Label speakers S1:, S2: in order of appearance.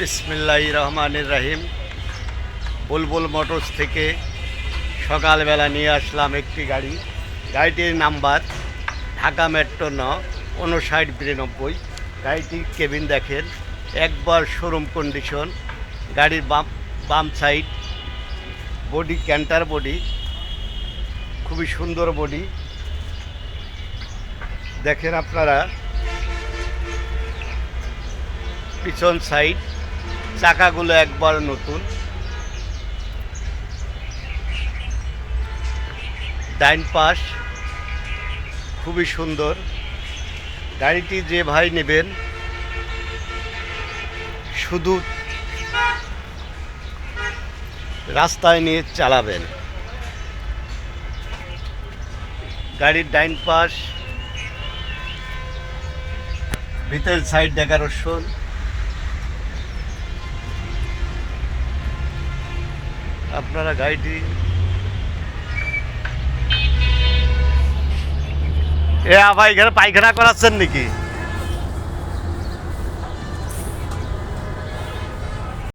S1: বিসমিল্লাহ রহমানির রাহিম বুলবুল মোটরস থেকে সকালবেলা নিয়ে আসলাম একটি গাড়ি। গাড়িটির নাম্বার ঢাকা মেট্রো ন, উনষাট বিরানব্বই। গাড়িটির কেবিন দেখেন, একবার শোরুম কন্ডিশন, গাড়ির বাম বাম সাইড, বডি, ক্যান্টার বডি, খুবই সুন্দর বডি। দেখেন আপনারা, পিছন সাইড চাকাগুলো একবার নতুন। ডাইন পাশ খুবই সুন্দর। গাড়িটি যে ভাই নেবেন, শুধু রাস্তায় নিয়ে চালাবেন। গাড়ির ডাইন পাশ, ভিতরের সাইড ডেকারেশন। আপনারা গাড়িটি এ ভাই এখানে পায়খানা করাচ্ছেন নাকি?